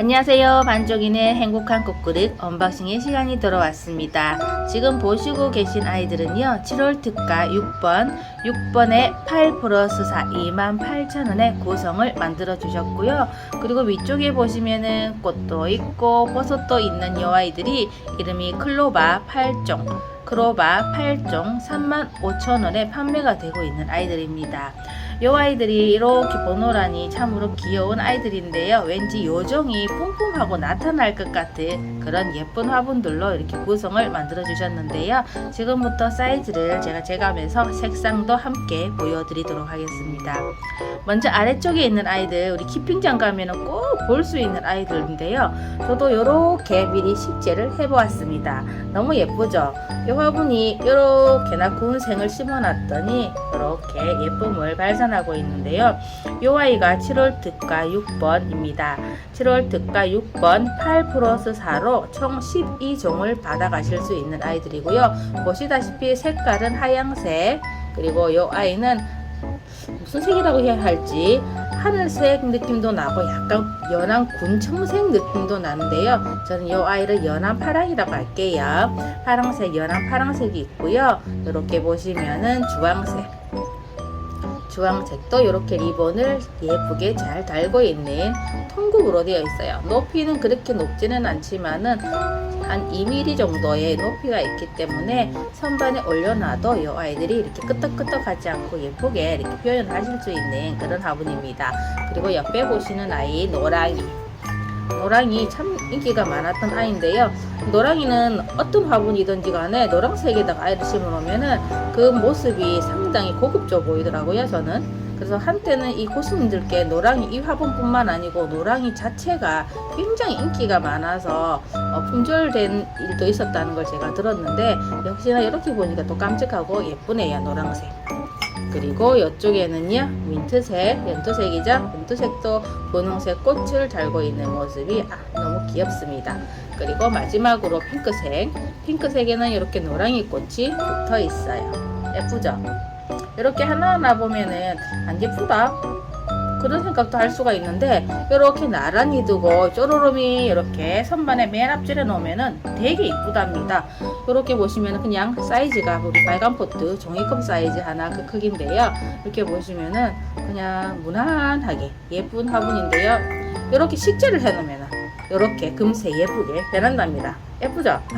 안녕하세요. 반쪽인의 행복한 꽃그릇 언박싱의 시간이 들어왔습니다. 지금 보시고 계신 아이들은요. 7월 특가 6번, 6번에 8 플러스 4 28,000원의 구성을 만들어 주셨고요. 그리고 위쪽에 보시면은 꽃도 있고 버섯도 있는 이 아이들이 이름이 클로바 8종, 크로바 8종 35,000원에 판매가 되고 있는 아이들입니다. 이 아이들이 이렇게 번호란이 참으로 귀여운 아이들인데요. 왠지 요정이 뿜뿜하고 나타날 것 같은 그런 예쁜 화분들로 이렇게 구성을 만들어 주셨는데요. 지금부터 사이즈를 제가 재가면서 색상도 함께 보여드리도록 하겠습니다. 먼저 아래쪽에 있는 아이들 우리 키핑장 가면은 꼭 볼 수 있는 아이들인데요. 저도 이렇게 미리 식재를 해보았습니다. 너무 예쁘죠? 이 화분이 이렇게나 구운 생을 심어놨더니 이렇게 예쁨을 발산 하고 있는데요. 이 아이가 7월 특가 6번입니다. 7월 특가 6번 8 플러스 4로 총 12종을 받아가실 수 있는 아이들이고요. 보시다시피 색깔은 하양색 그리고 이 아이는 무슨 색이라고 해야 할지 하늘색 느낌도 나고 약간 연한 군청색 느낌도 나는데요. 저는 이 아이를 연한 파랑이라고 할게요. 파랑색, 연한 파랑색이 있고요. 이렇게 보시면은 주황색. 주황색도 이렇게 리본을 예쁘게 잘 달고 있는 통굽으로 되어 있어요. 높이는 그렇게 높지는 않지만은 한 2mm 정도의 높이가 있기 때문에 선반에 올려놔도 이 아이들이 이렇게 끄떡끄떡하지 않고 예쁘게 이렇게 표현하실 수 있는 그런 화분입니다. 그리고 옆에 보시는 아이 노랑이. 노랑이 참 인기가 많았던 아이인데요. 노랑이는 어떤 화분이든지 간에 노란색에다가 아이를 심어놓으면은 그 모습이 상당히 고급져 보이더라고요, 저는. 그래서 한때는 이 고수님들께 노랑이 이 화분뿐만 아니고 노랑이 자체가 굉장히 인기가 많아서 어, 품절된 일도 있었다는 걸 제가 들었는데 역시나 이렇게 보니까 또 깜찍하고 예쁘네요, 노란색. 그리고 이쪽에는요 민트색, 연두색이죠. 연두색도 분홍색 꽃을 달고 있는 모습이 아, 너무 귀엽습니다. 그리고 마지막으로 핑크색. 핑크색에는 이렇게 노랑이 꽃이 붙어 있어요. 예쁘죠? 이렇게 하나하나 보면은 안 예쁘다. 그런 생각도 할 수가 있는데 이렇게 나란히 두고 쪼로롬이 이렇게 선반에 맨 앞줄에 놓으면은 되게 이쁘답니다. 이렇게 보시면 그냥 사이즈가 우리 빨간 포트 종이컵 사이즈 하나 그 크기인데요. 이렇게 보시면은 그냥 무난하게 예쁜 화분인데요. 이렇게 식재를 해놓으면 이렇게 금세 예쁘게 변한답니다. 예쁘죠?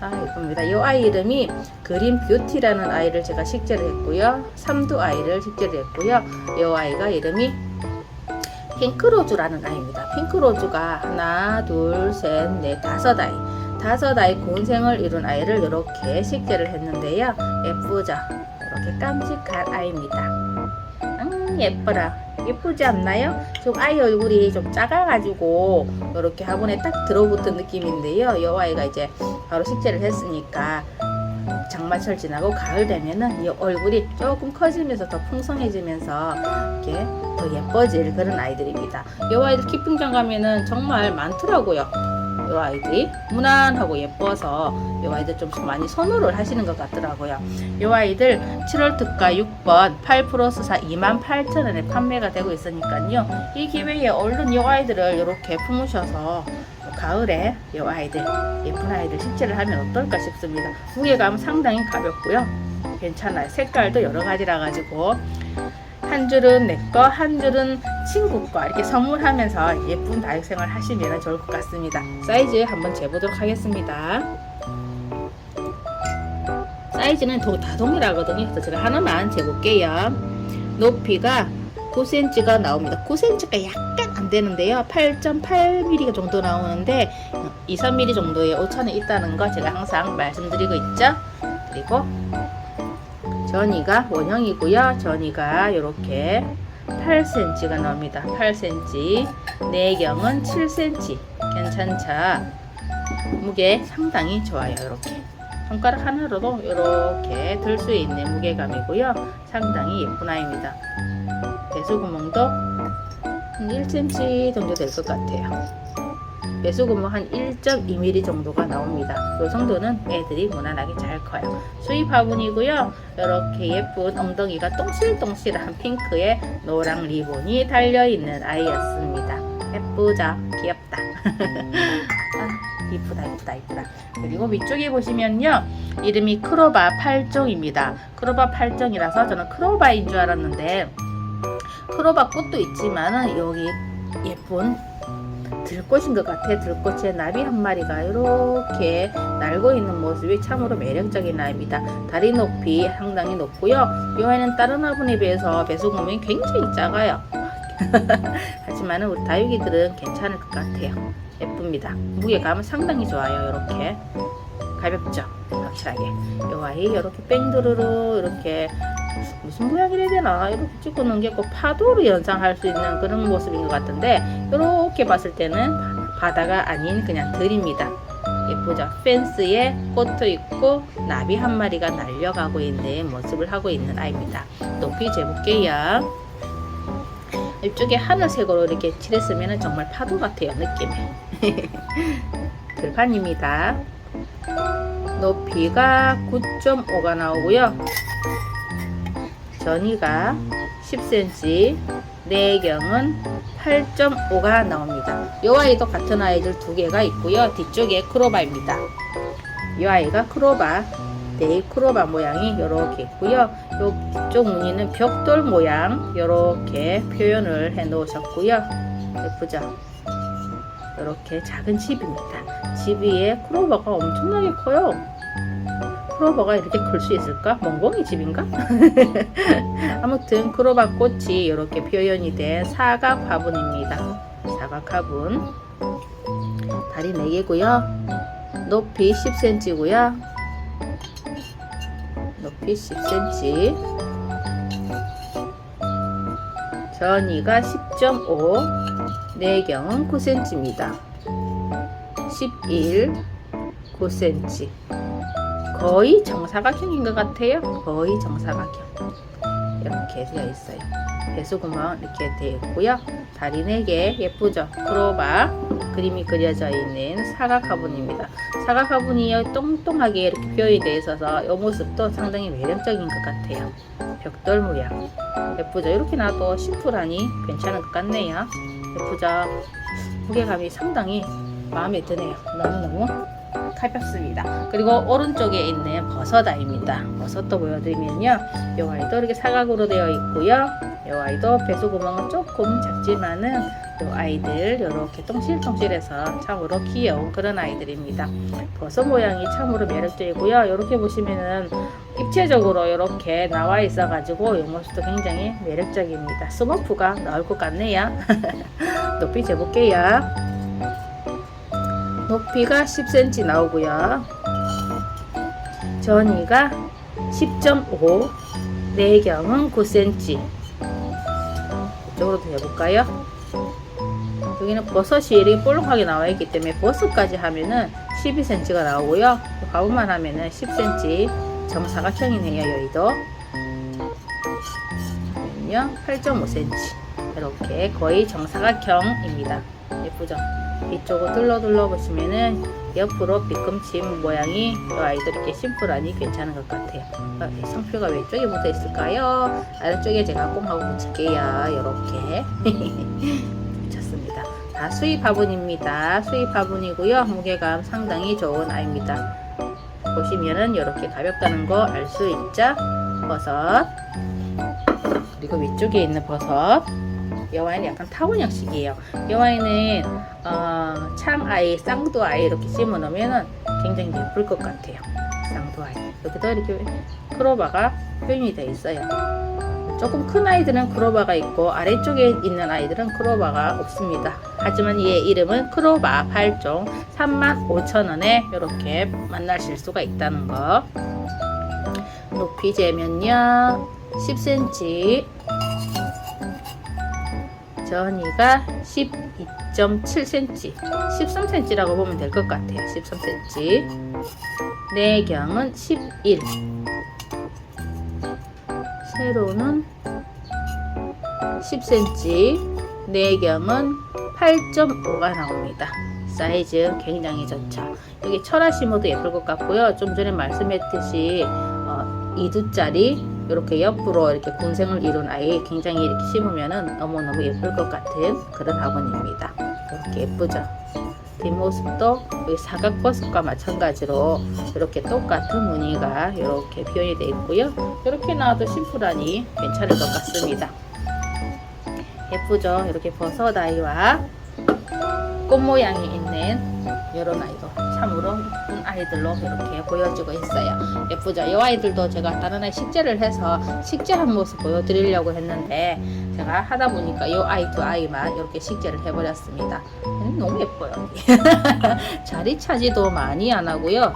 아 예쁩니다. 이 아이 이름이 그린 뷰티라는 아이를 제가 식재를 했고요. 삼두 아이를 식재를 했고요. 이 아이가 이름이 핑크로즈라는 아이입니다. 핑크로즈가 하나, 둘, 셋, 넷, 다섯 아이. 다섯 아이 고운생을 이룬 아이를 이렇게 식재를 했는데요. 예쁘죠? 이렇게 깜찍한 아이입니다. 음, 예뻐라. 예쁘지 않나요? 좀 아이 얼굴이 좀 작아가지고 이렇게 화분에 딱 들어붙은 느낌인데요. 이 아이가 이제 바로 식재를 했으니까 장마철 지나고 가을 되면은 이 얼굴이 조금 커지면서 더 풍성해지면서 이렇게 더 예뻐질 그런 아이들입니다. 이 아이들 키핑장 가면은 정말 많더라고요. 이 아이들이 무난하고 예뻐서 이 아이들 좀 많이 선호를 하시는 것 같더라고요. 이 아이들 7월 특가 6번 8 플러스 4 28,000원에 판매가 되고 있으니까요. 이 기회에 얼른 이 아이들을 이렇게 품으셔서 가을에 이 아이들 예쁜 아이들 식재를 하면 어떨까 싶습니다. 무게감 상당히 가볍고요. 괜찮아요. 색깔도 여러 가지라 가지고 한 줄은 내 거, 한 줄은 친구 거 이렇게 선물하면서 예쁜 다육생활 하시면 좋을 것 같습니다. 사이즈 한번 재보도록 하겠습니다. 사이즈는 도- 다 동일하거든요. 그래서 제가 하나만 재볼게요. 높이가 9cm가 나옵니다. 9cm가 약간 안 되는데요. 8.8mm 정도 나오는데 2, 3mm 정도의 오차는 있다는 거 제가 항상 말씀드리고 있죠. 그리고 전이가 원형이고요. 전이가 이렇게 8cm가 나옵니다. 8cm. 내경은 7cm. 괜찮죠? 무게 상당히 좋아요. 이렇게. 손가락 하나로도 이렇게 들 수 있는 무게감이고요. 상당히 예쁜 아이입니다. 배수구멍도 한 1cm 정도 될 것 같아요. 배수구멍 한 1.2mm 정도가 나옵니다. 이 정도는 애들이 무난하게 잘 커요. 수입 화분이고요. 이렇게 예쁜 엉덩이가 똥실똥실한 핑크에 노랑 리본이 달려있는 아이였습니다. 예쁘죠? 귀엽다. 아, 이쁘다, 이쁘다, 이쁘다. 그리고 위쪽에 보시면요. 이름이 크로바 8종입니다. 크로바 8종이라서 저는 크로바인 줄 알았는데, 크로바 꽃도 있지만은 여기 예쁜 들꽃인 것 같아. 들꽃에 나비 한 마리가 이렇게 날고 있는 모습이 참으로 매력적인 아이입니다. 다리 높이 상당히 높고요. 이 아이는 다른 화분에 비해서 배수 구멍이 굉장히 작아요. 하지만 우리 다육이들은 괜찮을 것 같아요. 예쁩니다. 무게감은 상당히 좋아요. 이렇게 가볍죠. 확실하게. 이 아이 이렇게 뺑두루루 이렇게 무슨 모양이라 해야 되나 이렇게 게꼭 파도로 연상할 수 있는 그런 모습인 것 같은데 이렇게 봤을 때는 바다가 아닌 그냥 들입니다. 예쁘죠? 펜스에 꽃도 있고 나비 한 마리가 날려가고 있는 모습을 하고 있는 아이입니다. 높이 재볼게요. 이쪽에 하늘색으로 이렇게 칠했으면 정말 파도 같아요 느낌이. 들판입니다. 높이가 9.5가 나오고요. 전이가 10cm, 내경은 8.5가 나옵니다. 이 아이도 같은 아이들 두 개가 있고요. 뒤쪽에 크로바입니다. 이 아이가 크로바, 데이 크로바 모양이 이렇게 있고요. 요 뒤쪽 무늬는 벽돌 모양 이렇게 표현을 해 놓으셨고요. 예쁘죠? 이렇게 작은 집입니다. 집 위에 크로바가 엄청나게 커요. 크로버가 이렇게 클 수 있을까? 멍멍이 집인가? 아무튼 크로바 꽃이 이렇게 표현이 된 사각 화분입니다. 사각 화분. 다리 4개고요. 높이 10cm고요. 높이 10cm. 전이가 10.5, 내경은 9cm입니다. 11, 9cm. 거의 정사각형인 것 같아요. 거의 정사각형. 이렇게 되어 있어요. 배수구멍 이렇게 되어 있고요. 다리 4개 예쁘죠? 크로바 그림이 그려져 있는 사각 화분입니다. 사각 화분이 똥똥하게 이렇게 표현이 되어 있어서 이 모습도 상당히 매력적인 것 같아요. 벽돌 모양 예쁘죠? 이렇게 놔도 심플하니 괜찮은 것 같네요. 예쁘죠? 무게감이 상당히 마음에 드네요. 너무너무 가볍습니다. 그리고 오른쪽에 있는 버섯아입니다. 버섯도 보여드리면요. 이 아이도 이렇게 사각으로 되어 있고요. 이 아이도 배수구멍은 조금 작지만은 이 아이들 이렇게 똥실똥실해서 참으로 귀여운 그런 아이들입니다. 버섯 모양이 참으로 매력적이고요. 이렇게 보시면은 입체적으로 이렇게 나와 있어 가지고 이 모습도 굉장히 매력적입니다. 스머프가 나올 것 같네요. 높이 재볼게요. 높이가 10cm 나오고요. 전이가 10.5, 내경은 9cm. 이쪽으로 더 해볼까요? 여기는 버섯이 이렇게 볼록하게 나와 있기 때문에 버섯까지 하면은 12cm가 나오고요. 가운만 하면은 10cm 정사각형이네요. 여기도. 그러면요 8.5cm 이렇게 거의 정사각형입니다. 예쁘죠? 이쪽으로 둘러 둘러 보시면은 옆으로 빗금침 모양이 이 아이들 이렇게 심플하니 괜찮은 것 같아요. 상표가 왼쪽에 붙어 있을까요? 아래쪽에 제가 꼼하고 붙일게요. 이렇게 붙였습니다. 다 수입 화분입니다. 수입 화분이고요. 무게감 상당히 좋은 아이입니다. 보시면은 이렇게 가볍다는 거 알 수 있죠? 버섯 그리고 위쪽에 있는 버섯 이 와인은 약간 타원 형식이에요. 이 와인은 어, 참아이, 쌍두아이 이렇게 심어 놓으면 굉장히 예쁠 것 같아요. 쌍두아이. 여기도 이렇게 크로바가 표현이 되어 있어요. 조금 큰 아이들은 크로바가 있고 아래쪽에 있는 아이들은 크로바가 없습니다. 하지만 얘 이름은 크로바 8종 35,000원에 이렇게 만나실 수가 있다는 거. 높이 재면요 10cm 전이가 12.7cm, 13cm라고 보면 될 것 같아요. 13cm. 내경은 11. 세로는 10cm, 내경은 8.5가 나옵니다. 사이즈 굉장히 좋죠. 여기 철화 심어도 예쁠 것 같고요. 좀 전에 말씀했듯이 어, 2두짜리 이렇게 옆으로 이렇게 군생을 이룬 아이 굉장히 이렇게 심으면은 너무너무 예쁠 것 같은 그런 화분입니다. 이렇게 예쁘죠? 뒷모습도 우리 사각버섯과 마찬가지로 이렇게 똑같은 무늬가 이렇게 표현이 되어 있고요. 이렇게 나와도 심플하니 괜찮을 것 같습니다. 예쁘죠? 이렇게 버섯 아이와 꽃 모양이 있는 이런 아이도 참으로 예쁜 아이들로 이렇게 보여지고 있어요. 예쁘죠? 이 아이들도 제가 다른 아이 식재를 해서 식재한 모습 보여드리려고 했는데 제가 하다 보니까 이 아이 두 아이만 이렇게 식재를 해버렸습니다. 음, 너무 예뻐요. 자리 차지도 많이 안 하고요.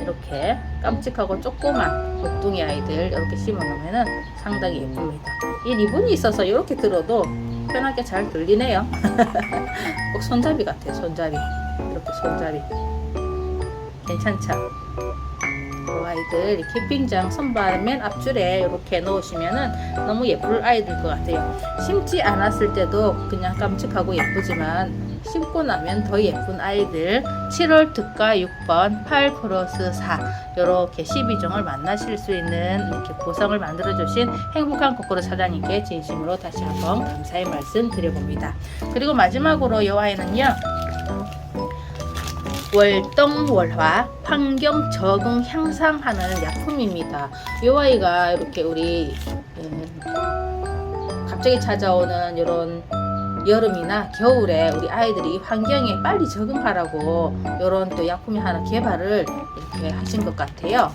이렇게 깜찍하고 조그만 목둥이 아이들 이렇게 심어 놓으면 상당히 예쁩니다. 이 리본이 있어서 이렇게 들어도 편하게 잘 들리네요. 꼭 손잡이 같아요. 손잡이. 이렇게 손잡이. 괜찮죠? 이 아이들 이 캠핑장 선반 맨 앞줄에 이렇게 놓으시면은 너무 예쁠 아이들 것 같아요. 심지 않았을 때도 그냥 깜찍하고 예쁘지만 심고 나면 더 예쁜 아이들 7월 특가 6번 8 플러스 4 이렇게 12종을 만나실 수 있는 이렇게 보상을 만들어 주신 행복한 코코로 사장님께 진심으로 다시 한번 감사의 말씀 드려봅니다. 그리고 마지막으로 이 아이는요. 월동월화 환경 적응 향상하는 약품입니다. 이 아이가 이렇게 우리 음, 갑자기 찾아오는 이런 여름이나 겨울에 우리 아이들이 환경에 빨리 적응하라고 이런 또 약품이 하나 개발을 이렇게 하신 것 같아요.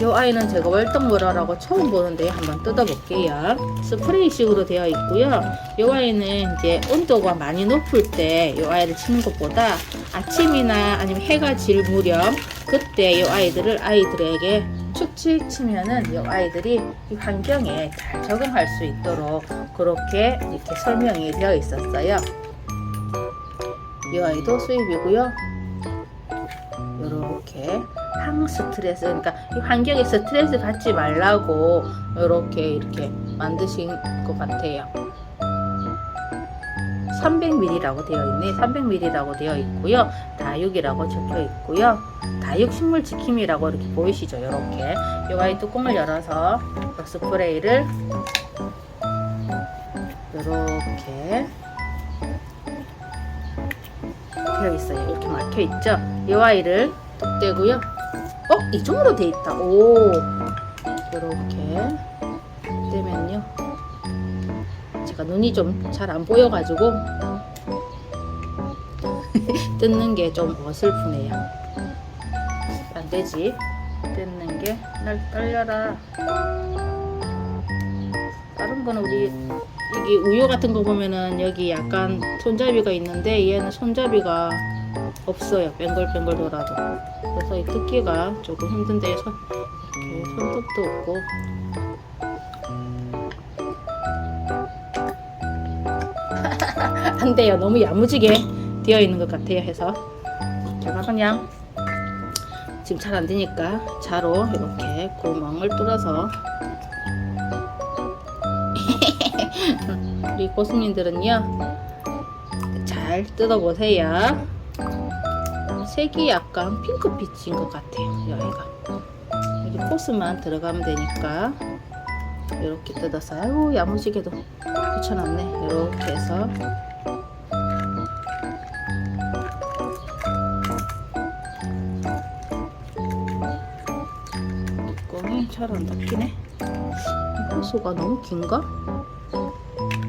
이 아이는 제가 월동월화라고 처음 보는데 한번 뜯어볼게요. 스프레이식으로 되어 있고요. 이 아이는 이제 온도가 많이 높을 때 이 아이를 치는 것보다 아침이나 아니면 해가 질 무렵 그때 이 아이들을 아이들에게 축축 치면은 이 아이들이 이 환경에 잘 적응할 수 있도록 그렇게 이렇게 설명이 되어 있었어요. 이 아이도 수입이고요. 이렇게 항 스트레스 그러니까 이 환경에 스트레스 받지 말라고 이렇게 이렇게 만드신 것 같아요. 300ml라고 되어 있네. 300ml라고 되어 있고요. 다육이라고 적혀 있고요. 다육 식물 지킴이라고 이렇게 보이시죠? 이렇게 이 아이 뚜껑을 열어서 이 스프레이를 이렇게 되어 있어요. 이렇게 막혀 있죠? 이 아이를 뚝 떼고요. 어? 이쪽으로 돼 있다. 오, 이렇게 눈이 좀 잘 안 보여가지고 뜯는 게 좀 어설프네요. 안 되지. 뜯는 게 날 떨려라. 다른 거는 우리 여기 우유 같은 거 보면은 여기 약간 손잡이가 있는데 얘는 손잡이가 없어요. 뱅글뱅글 돌아도. 그래서 이 뜯기가 조금 힘든데 손톱도 없고 안 돼요. 너무 야무지게 되어 있는 것 같아요. 해서 제가 그냥 지금 잘 안 되니까 자로 이렇게 구멍을 뚫어서 우리 고수님들은요 잘 뜯어보세요. 색이 약간 핑크빛인 것 같아요. 이 아이가 여기 코스만 들어가면 되니까 이렇게 뜯어서 아이고 야무지게도 붙여놨네. 이렇게 해서 잘안 닫히네. 호수가 너무 긴가?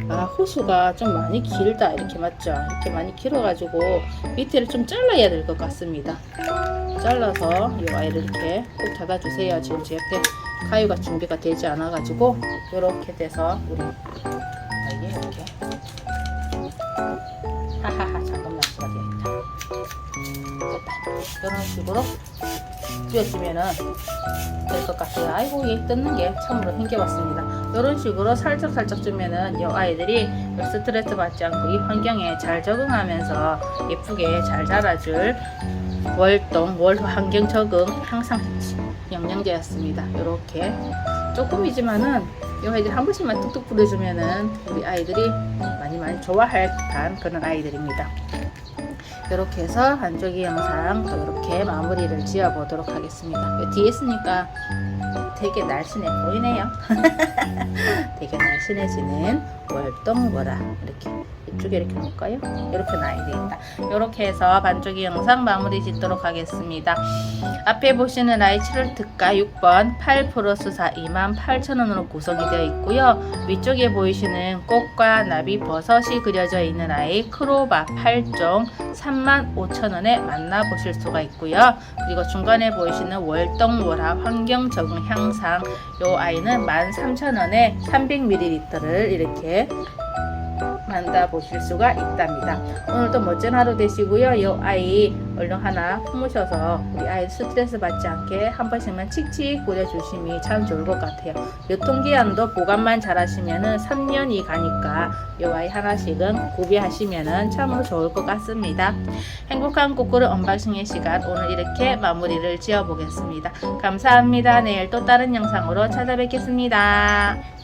아 호수가 좀 많이 길다 이렇게 맞죠? 이렇게 많이 길어가지고 밑에를 좀 잘라야 될 것 같습니다. 잘라서 이 아이를 이렇게 꼭 닫아주세요. 지금 제 옆에 가위가 준비가 되지 않아가지고 이렇게 돼서 우리 아이게 이렇게 하하하 잠깐만 시간 되겠다. 됐다. 이런 식으로 쥐어주면은 될 것 같아요. 아이고 얘 뜯는 게 참으로 힘겨웠습니다. 이런 식으로 살짝 살짝 주면은 이 아이들이 스트레스 받지 않고 이 환경에 잘 적응하면서 예쁘게 잘 자라줄 월동 월 환경 적응 항상 영양제였습니다. 이렇게 조금이지만은 이 아이들 한 번씩만 뚝뚝 뿌려주면은 우리 아이들이 많이 많이 좋아할 듯한 그런 아이들입니다. 이렇게 해서 한쪽이 영상 또 이렇게 마무리를 지어 보도록 하겠습니다. 뒤에 있으니까 되게 날씬해 보이네요. 되게 날씬해지는 월동보라 이렇게 이쪽에 이렇게 놓을까요? 이렇게 놔야 되겠다. 이렇게 해서 반쪽이 영상 마무리 짓도록 하겠습니다. 앞에 보시는 아이 7월 특가 6번 8 플러스 4 28,000원으로 구성이 되어 있고요. 위쪽에 보이시는 꽃과 나비 버섯이 그려져 있는 아이 크로바 8종 35,000원에 만나보실 수가 있고요. 그리고 중간에 보이시는 월동보라 환경 적응 향상 요 아이는 13,000원에 300ml를 이렇게 만나 보실 수가 있답니다. 오늘도 멋진 하루 되시고요. 이 아이 얼른 하나 품으셔서 우리 아이 스트레스 받지 않게 한 번씩만 칙칙 뿌려주심이 참 좋을 것 같아요. 유통기한도 보관만 잘 하시면은 3년이 가니까 이 아이 하나씩은 구비하시면은 참으로 좋을 것 같습니다. 행복한 꾸꾸르 언박싱의 시간 오늘 이렇게 마무리를 지어 보겠습니다. 감사합니다. 내일 또 다른 영상으로 찾아뵙겠습니다.